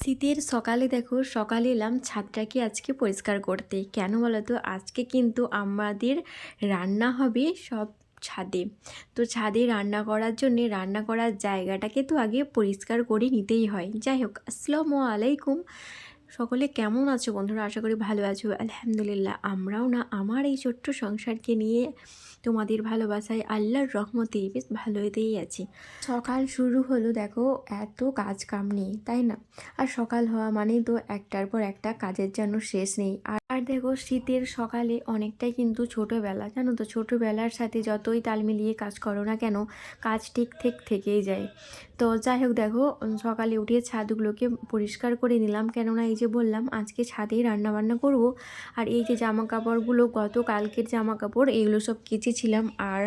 শীতের সকালে দেখো, সকালে এলাম ছাদটাকে আজকে পরিষ্কার করতে। কেন বলো তো আজকে কিন্তু আমাদের রান্না হবে সব ছাদে। তো ছাদে রান্না করার জন্যে, রান্না করার জায়গাটাকে তো আগে পরিষ্কার করে নিতেই হয়। যাই হোক, আসসালামু আলাইকুম। সকলে কেমন আছো বন্ধুরা? আশা করি ভালো আছো। আলহামদুলিল্লাহ, আমরাও না, আমার এই ছোট্ট সংসারকে নিয়ে তোমাদের ভালোবাসায় আল্লাহর রহমতে বেশ ভালো হতেই আছি। সকাল শুরু হলো, দেখো, এত কাজ কাম নেই, তাই না? আর সকাল হওয়া মানে তো একটার পর একটা কাজের জন্য শেষ নেই। আর আর দেখো শীতের সকালে অনেকটাই কিন্তু ছোটোবেলা, জানো তো? ছোটোবেলার সাথে যতই তাল মিলিয়ে কাজ করো না কেন, কাজ ঠিক ঠিক থেকেই যায়। তো যাই হোক দেখো সকালে উঠে ছাদগুলোকে পরিষ্কার করে নিলাম। কেননা এই যে বললাম, আজকে ছাদেই রান্না বান্না করব। আর এই যে জামা কাপড়গুলো গত কালকের জামা কাপড় এগুলো সব কেচেছিলাম। আর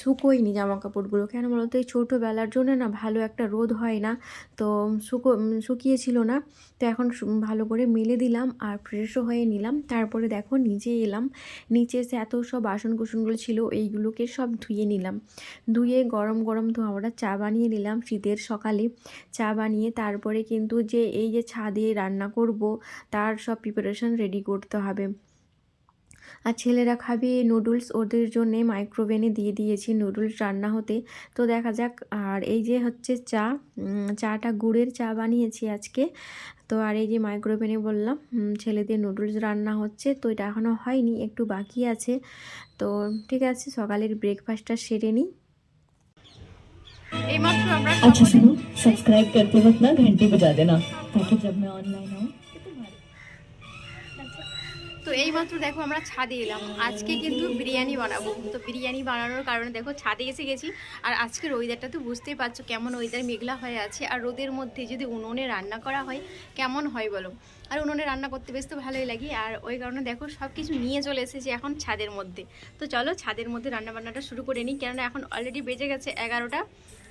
শুকোয়নি জামা কাপড়গুলো কেন বলো তো? এই ছোটোবেলার জন্য না ভালো একটা রোদ হয় না। তো শুকো শুকিয়েছিল না। তো এখন ভালো করে মেলে দিলাম। আর ফ্রেশও হয়ে নিলাম। তারপরে দেখো নিচে এলাম। নিচে এসে এত সব বাসন কুসনগুলো ছিল, এইগুলোকে সব ধুয়ে নিলাম। ধুয়ে গরম গরম তো আমরা চা বানিয়ে নিলাম শীতের সকালে। চা বানিয়ে তারপরে কিন্তু যে এই যে ছাদে রান্না করব, তার সব প্রিপারেশন রেডি করতে হবে। আর ছেলেরা খাবে নুডলস ওদের জন্যে মাইক্রোওভেনে দিয়ে দিয়েছি নুডলস রান্না হতে। তো দেখা যাক, আর এই যে হচ্ছে চা চাটা, গুড়ের চা বানিয়েছি আজকে। তো আর এই যে মাইক্রোওভেনে বললাম উম, ছেলেদের নুডলস রান্না হচ্ছে তো এটা এখনও হয়নি একটু বাকি আছে তো ঠিক আছে সকালের ব্রেকফাস্টটা সেরে নিই এইমাত্র আমরা अच्छा सुनो सब्सक्राइब करते वक्त ना घंटी बजा देना ताकि जब मैं ऑनलाइन आऊँ तो तुम्हारे তো এই মাত্র দেখো আমরা ছাদে এলাম। আজকে কিন্তু বিরিয়ানি বানাবো। তো বিরিয়ানি বানানোর কারণে দেখো ছাদে এসে গেছি। আর আজকের ওয়েদারটা তো বুঝতেই পারছ কেমন ওয়েদার মেঘলা হয়ে আছে। আর রোদের মধ্যে যদি উনুনে রান্না করা হয়, কেমন হয় বলো? আর উনুনে রান্না করতে বেশ তো ভালোই লাগে। আর ওই কারণে দেখো সব কিছু নিয়ে চলে এসেছি এখন ছাদের মধ্যে। তো চলো ছাদের মধ্যে রান্না বান্নাটা শুরু করে নিই। কেননা এখন অলরেডি বেজে গেছে এগারোটা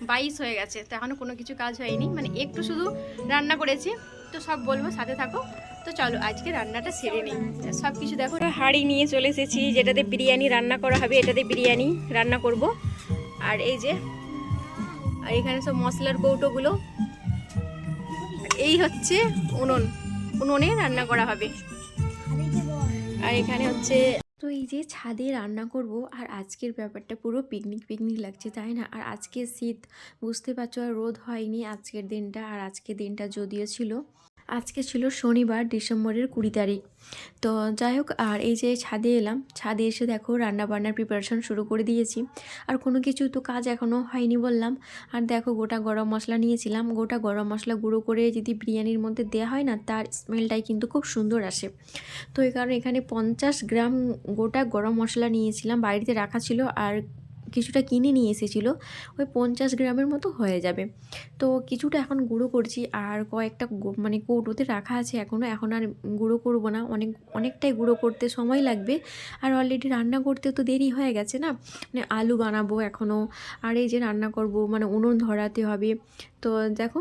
বাইশ হয়ে গেছে। তো এখনও কোনো কিছু কাজ হয়নি। মানে একটু শুধু রান্না করেছি। তো সব বলব সাথে থাকো। তো চলো আজকে রান্নাটা সেরে নিই। সব কিছু দেখো। হাঁড়ি নিয়ে চলে এসেছি যেটাতে বিরিয়ানি রান্না করা হবে এটাতে বিরিয়ানি রান্না করব। আর এই যে আর এখানে সব মশলার কৌটোগুলো। এই হচ্ছে উনুন। উনুনে রান্না করা হবে। আর এখানে হচ্ছে তো এই যে ছাদে রান্না করব আর আজকের ব্যাপারটা পুরো পিকনিক পিকনিক লাগছে তাই না? আর আজকে শীত বুঝতে পারছ আর রোদ হয়নি আজকের দিনটা আর আজকের দিনটা যদিও ছিল। আজকে ছিল শনিবার, ডিসেম্বরের কুড়ি তারিখ। তো যাই হোক, আর এই যে ছাদে এলাম, ছাদে এসে দেখো রান্না বান্নার প্রিপারেশন শুরু করে দিয়েছি। আর কোনো কিছু তো কাজ এখনও হয়নি বললাম। আর দেখো গোটা গরম মশলা নিয়েছিলাম। গোটা গরম মশলা গুঁড়ো করে যদি বিরিয়ানির মধ্যে দেওয়া হয় না, তার স্মেলটাই কিন্তু খুব সুন্দর আসে। তো এই কারণে এখানে পঞ্চাশ গ্রাম গোটা গরম মশলা নিয়েছিলাম। বাড়িতে রাখা ছিল আর কিছুটা কিনে নিয়ে এসেছিল, ওই পঞ্চাশ গ্রামের মতো হয়ে যাবে। তো কিছুটা এখন গুঁড়ো করছি আর কয়েকটা মানে কৌটোতে রাখা আছে এখনও এখন আর গুঁড়ো করব না। অনেক, অনেকটাই গুঁড়ো করতে সময় লাগবে। আর অলরেডি রান্না করতে তো দেরি হয়ে গেছে না? মানে আলু বানাবো এখনও আর এই যে রান্না করব মানে উনুন ধরাতে হবে। তো দেখো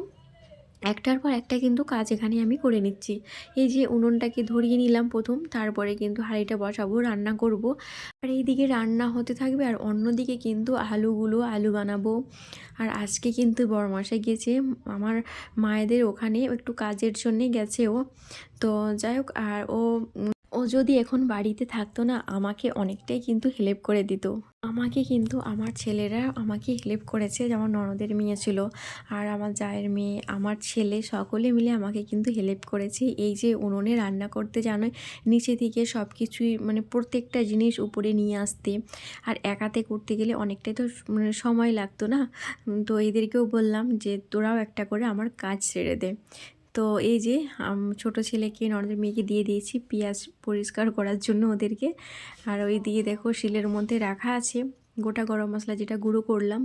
একটার পর একটা কিন্তু কাজ এখানে আমি করে নিচ্ছি। এই যে উনুনটাকে ধরিয়ে নিলাম প্রথম, তারপরে কিন্তু হাঁড়িটা বসাবো, রান্না করব। আর এইদিকে রান্না হতে থাকবে, আর অন্যদিকে কিন্তু আলুগুলো আলু বানাবো। আর আজকে কিন্তু বড়মাসে গেছে, আমার মায়েদের ওখানে একটু কাজের জন্যে গেছে ও। তো যাই হোক, আর ও ও যদি এখন বাড়িতে থাকতো না, আমাকে অনেকটাই কিন্তু হেল্প করে দিত। আমাকে কিন্তু আমার ছেলেরা আমাকে হেল্প করেছে, যেমন ননদের মেয়ে ছিল আর আমার জায়ের মেয়ে, আমার ছেলে সকলে মিলে আমাকে কিন্তু হেল্প করেছে। এই যে উনুনে রান্না করতে জানো নিচে থেকে সব কিছুই মানে প্রত্যেকটা জিনিস উপরে নিয়ে আসতে। আর একাতে করতে গেলে অনেকটাই তো মানে সময় লাগতো না? তো এদেরকেও বললাম যে তোরাও একটা করে আমার কাজ ছেড়ে দে। তো এই যে ছোট ছেলেকে ননদের মেয়েকে দিয়ে দিয়েছি পেঁয়াজ পরিষ্কার করার জন্য ওদেরকে। আর ওই দিয়ে দেখো শিলের মধ্যে রাখা আছে, গোটা গরম মশলা যেটা গুঁড়ো করলাম।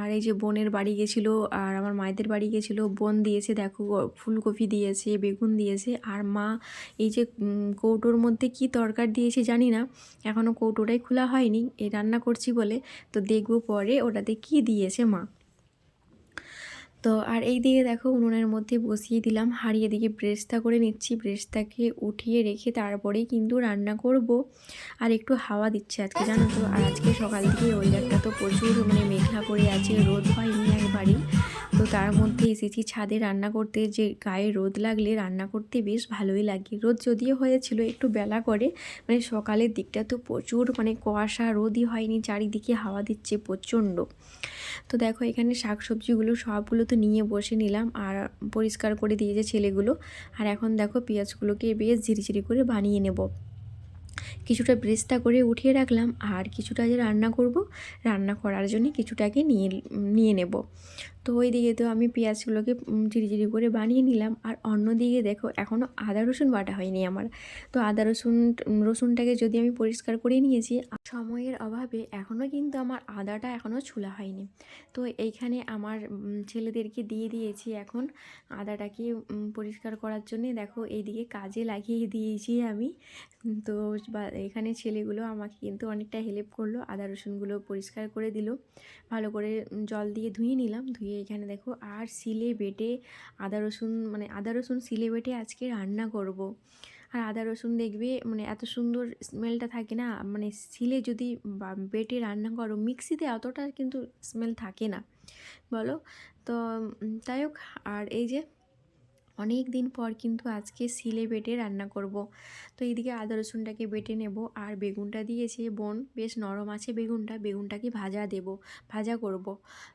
আর এই যে বোনের বাড়ি গেছিল আর আমার মায়েদের বাড়ি গেছিল, বোন দিয়েছে দেখো ফুলকপি দিয়েছে, বেগুন দিয়েছে। আর মা এই যে কৌটোর মধ্যে কি তরকার দিয়েছে জানি না এখনও কৌটোটাই খোলা হয়নি এই রান্না করছি বলে। তো দেখব পরে ওটাতে কি দিয়েছে মা। তো আর এই দিকে দেখো উনুনের মধ্যে বসিয়ে দিলাম। হারিয়ে দিকে ব্রেস্তা করে নিচ্ছি। ব্রেস্তাকে উঠিয়ে রেখে তারপরেই কিন্তু রান্না করব। আর একটু হাওয়া দিচ্ছে আজকে, জানো তো? আর আজকে সকাল থেকে ওই একটা তো প্রচুর মানে মেঘলা করে আছে, রোদ হয়নি একবারই। তো তার মধ্যে এসেছি ছাদে রান্না করতে, যে গায়ে রোদ লাগলে রান্না করতে বেশ ভালোই লাগে। রোদ যদিও হয়েছিল একটু বেলা করে মানে সকালের দিকটা তো প্রচুর মানে কুয়াশা, রোদই হয়নি, চারিদিকে হাওয়া দিচ্ছে প্রচণ্ড। তো দেখো এখানে শাক সবজিগুলো সবগুলো তো নিয়ে বসে নিলাম আর পরিষ্কার করে দিয়েছে ছেলেগুলো। আর এখন দেখো পেঁয়াজগুলোকে বেশ ঝিরিঝিরি করে বানিয়ে নেব। কিছুটা ব্রেস্তা করে উঠিয়ে রাখলাম আর কিছুটা যে রান্না করব, রান্না করার জন্য কিছুটাকে নিয়ে নিয়ে নেব। তো ওই দিকে তো আমি পেঁয়াজগুলোকে ঝিরিঝিরি করে বানিয়ে নিলাম। আর অন্যদিকে দেখো এখনও আদা, রসুন বাটা হয়নি আমার। তো আদা, রসুন রসুনটাকে যদি আমি পরিষ্কার করে নিয়েছি, সময়ের অভাবে এখনও কিন্তু আমার আদাটা এখনও ছুলা হয়নি। তো এইখানে আমার ছেলেদেরকে দিয়ে দিয়েছি এখন আদাটাকে পরিষ্কার করার জন্যে। দেখো, এইদিকে কাজে লাগিয়ে দিয়েছি আমি। তো এখানে ছেলেগুলো আমাকে কিন্তু অনেকটা হেল্প করল। আদা, রসুনগুলো পরিষ্কার করে দিল। ভালো করে জল দিয়ে ধুয়ে নিলাম। ধুয়ে এখানে দেখো, আর সিলে বেটে আদা রসুন মানে আদা রসুন সিলে বেটে আজকে রান্না করব। আর আদা রসুন দেখবে মানে এত সুন্দর স্মেলটা থাকে না মানে সিলে যদি বেটে রান্না করো, মিক্সিতে অতটা কিন্তু স্মেল থাকে না বলো তো তাই হোক, আর এই যে অনেক দিন পর কিন্তু আজকে সিলে বেটে রান্না করব। তো এইদিকে আদা, রসুনটাকে বেটে নেব আর বেগুনটা দিয়েছে বোন। বেশ নরম আছে বেগুনটা, বেগুনটাকে ভাজা দেব, ভাজা করব।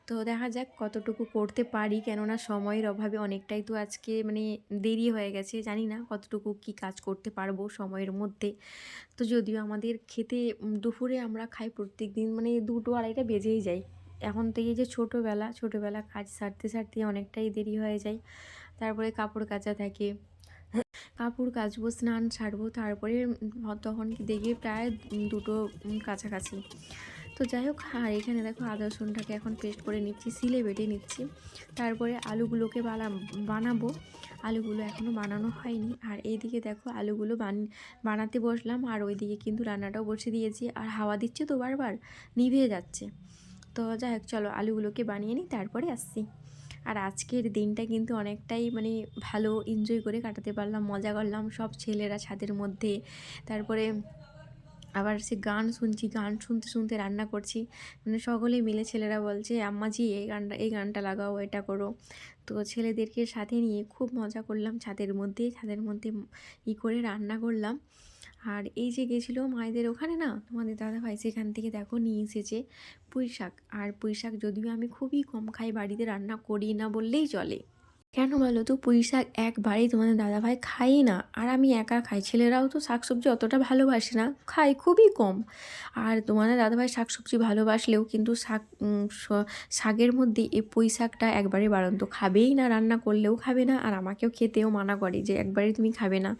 তো দেখা যাক কতটুকু করতে পারি, কেননা সময়ের অভাবে অনেকটাই তো আজকে মানে দেরি হয়ে গেছে, জানি না কতটুকু কি কাজ করতে পারব সময়ের মধ্যে। তো যদিও আমাদের খেতে দুপুরে আমরা খাই প্রত্যেক দিন মানে দুটো আড়াইটা বেজেই যায়। এখন থেকে যে ছোটোবেলা ছোটোবেলা কাজ সারতে সারতে অনেকটাই দেরি হয়ে যায়। তারপরে কাপড় কাচা থাকে। কাপড় কাচবো, স্নান ছাড়বো তারপরে তখন দেখি প্রায় দুটো কাছাকাছি। তো যাই হোক, আর এখানে দেখো আদা, রসুনটাকে এখন পেস্ট করে নিচ্ছি সিলে বেটে নিচ্ছি। তারপরে আলুগুলোকে বানা বানাবো। আলুগুলো এখনও বানানো হয়নি। আর এইদিকে দেখো আলুগুলো বান, বানাতে বসলাম। আর ওইদিকে কিন্তু রান্নাটাও বসে দিয়েছি। আর হাওয়া দিচ্ছে তো বারবার, নিভে যাচ্ছে। তো যাই হোক, চলো আলুগুলোকে বানিয়ে নিই, তারপরে আসছি। আর আজকের দিনটা কিন্তু অনেকটাই মানে ভালো এনজয় করে কাটাতে পারলাম, মজা করলাম সব ছেলেরা ছাদের মধ্যে। তারপরে আবার সে গান শুনছি, গান শুনতে শুনতে রান্না করছি। মানে সকলেই মিলে ছেলেরা বলছে আম্মাজি এই গানটা এই গানটা লাগাও, এটা করো। তো ছেলেদেরকে সাথে নিয়ে খুব মজা করলাম, ছাদের মধ্যে ছাদের মধ্যে ই করে রান্না করলাম। আর এই যে গেছিল মায়েদের ওখানে না, তোমাদের দাদাভাই সেখান থেকে দেখো নিয়ে এসেছে পুঁই শাক আর পুঁই শাক যদিও আমি খুবই কম খাই, বাড়িতে রান্না করি না বললেই চলে। কেন বলো তো? পুঁই শাক একবারেই তোমাদের দাদাভাই খাই না। আর আমি একা খাই। ছেলেরাও তো শাকসবজি অতটা ভালোবাসে না। খাই খুবই কম। আর তোমাদের দাদাভাই শাকসবজি ভালোবাসলেও কিন্তু শাক শাকের মধ্যে এই পুঁই শাকটা একবারে বাড়ন্ত। খাবেই না, রান্না করলেও খাবে না। আর আমাকেও খেতেও মানা করে যে একবারে তুমি খাবে না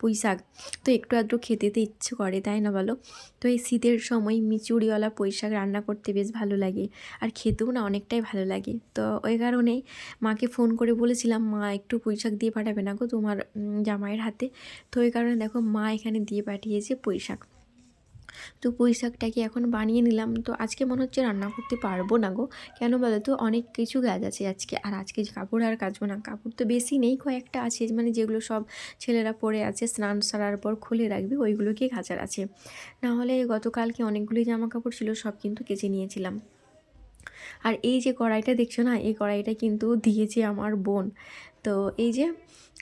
পুঁই শাক। তো একটু আধটু খেতে তো ইচ্ছে করে, তাই না বলো? তো এই শীতের সময় মিচুড়িওয়ালা পুঁই শাক রান্না করতে বেশ ভালো লাগে। আর খেতেও না অনেকটাই ভালো লাগে। তো ওই কারণেই মাকে ফোন করে বলেছিলাম, মা একটু পুঁই শাক দিয়ে পাঠাবে না গো তোমার জামাইয়ের হাতে। তো ওই কারণে দেখো মা এখানে দিয়ে পাঠিয়েছে পুঁই শাক। তো পুঁই এখন বানিয়ে নিলাম। তো আজকে মনে হচ্ছে রান্না করতে পারব না গো। কেন বলো তো, অনেক কিছু কাজ আছে আজকে। আর আজকে কাপড় আর কাচবো না, কাপড় তো বেশি নেই, কয়েকটা আছে। মানে যেগুলো সব ছেলেরা পরে আছে, স্নান সারার পর খুলে রাখবে, ওইগুলোকে কাচার আছে। না হলে গতকালকে অনেকগুলি জামা কাপড় ছিল, সব কিন্তু কেচে নিয়েছিলাম। আর এই যে কড়াইটা দেখছ না, এই কড়াইটা কিন্তু দিয়েছে আমার বোন। তো এই যে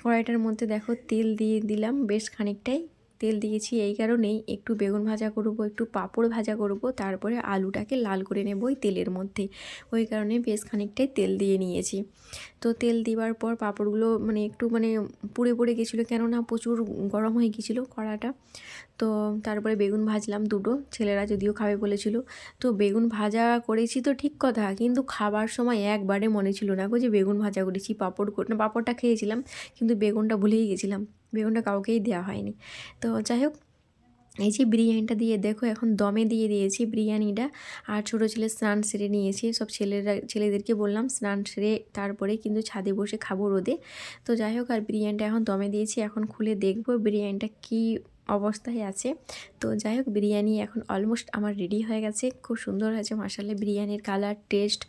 কড়াইটার মধ্যে দেখো তেল দিয়ে দিলাম বেশ খানিকটাই। তেল দিয়েছি এই কারণেই একটু বেগুন ভাজা করব, একটু পাঁপড় ভাজা করব, তারপরে আলুটাকে লাল করে নেব ওই তেলের মধ্যে। ওই কারণে বেশ খানিকটাই তেল দিয়ে নিয়েছি। তো তেল দেওয়ার পর পাঁপড়গুলো মানে একটু মানে পুড়ে পড়ে গেছিল, কেননা প্রচুর গরম হয়ে গেছিল কড়াটা। তো তারপরে বেগুন ভাজলাম দুটো, ছেলেরা যদিও খাবে বলেছিল। তো বেগুন ভাজা করেছি তো ঠিক কথা, কিন্তু খাবার সময় একবারে মনে ছিল না গো যে বেগুন ভাজা করেছি, পাঁপড় না পাঁপড়টা খেয়েছিলাম, কিন্তু বেগুনটা ভুলেই গেছিলাম। বেগুনটা কাউকেই দেওয়া হয়নি। তো যাই হোক এই যে বিরিয়ানিটা দিয়ে দেখো, এখন দমে দিয়ে দিয়েছি বিরিয়ানিটা। আর ছোটো ছেলে স্নান সেরে নিয়েছি। সব ছেলেরা, ছেলেদেরকে বললাম স্নান সেরে তারপরে কিন্তু ছাদে বসে খাব রোদে। তো যাই হোক আর বিরিয়ানিটা এখন দমে দিয়েছি। এখন খুলে দেখব বিরিয়ানিটা কী অবস্থায় আছে। তো যাই হোক, বিরিয়ানি এখন অলমোস্ট আমার রেডি হয়ে গেছে। খুব সুন্দর হয়েছে মাসালে বিরিয়ানির কালার টেস্ট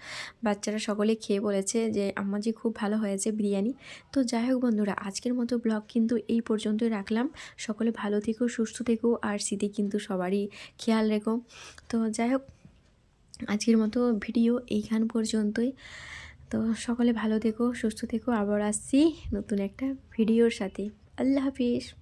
বাচ্চারা সকলে খেয়ে বলেছে যে আমার যে খুব ভালো হয়েছে বিরিয়ানি। তো যাই হোক বন্ধুরা, আজকের মতো ব্লগ কিন্তু এই পর্যন্তই রাখলাম। সকলে ভালো থেকো, সুস্থ থেকো, আর শীতে কিন্তু সবারই খেয়াল রেখো। তো যাই হোক, আজকের মতো ভিডিও এইখান পর্যন্তই। তো সকলে ভালো থেকো, সুস্থ থেকো। আবার আসছি নতুন একটা ভিডিওর সাথে। আল্লাহ হাফিজ।